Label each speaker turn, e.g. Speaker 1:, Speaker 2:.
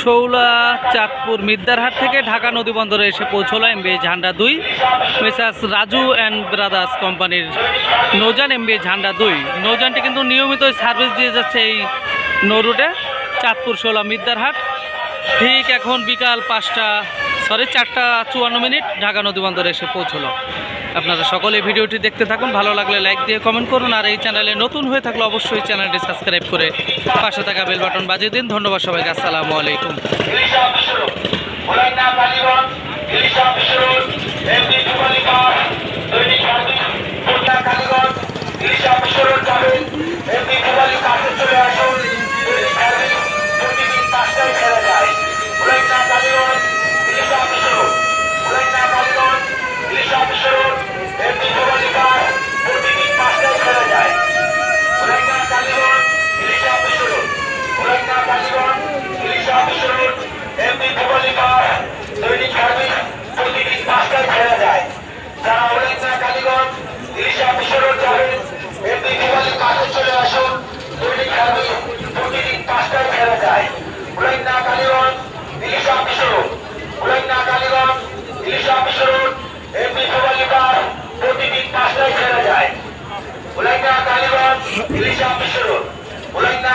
Speaker 1: শৌলা চাঁদপুর মিদ্দারহাট থেকে ঢাকা নদী বন্দরে এসে পৌঁছলো এমবি ঝান্ডা দুই। মেসাস রাজু অ্যান্ড ব্রাদার্স কোম্পানির নৌজান এম বি ঝান্ডা দুই। নৌজানটি কিন্তু নিয়মিত সার্ভিস দিয়ে যাচ্ছে এই নৌরুটে চাঁদপুর, শোলা, মিদ্দারহাট। ঠিক এখন বিকাল পাঁচটা সরি চারটা চুয়ান্ন মিনিট ঢাকা নদী বন্দরে এসে পৌঁছলো। আপনারা সকলে ভিডিওটি দেখতে থাকুন। ভালো লাগলে লাইক দিয়ে কমেন্ট করুন। আর এই চ্যানেলে নতুন হয়ে থাকলে অবশ্যই চ্যানেলটি সাবস্ক্রাইব করে পাশে থাকা বেল বাটন বাজিয়ে দিন। ধন্যবাদ সবাইকে। আসসালামু আলাইকুম।
Speaker 2: ইলিশা মিশ্র উলঙ্গা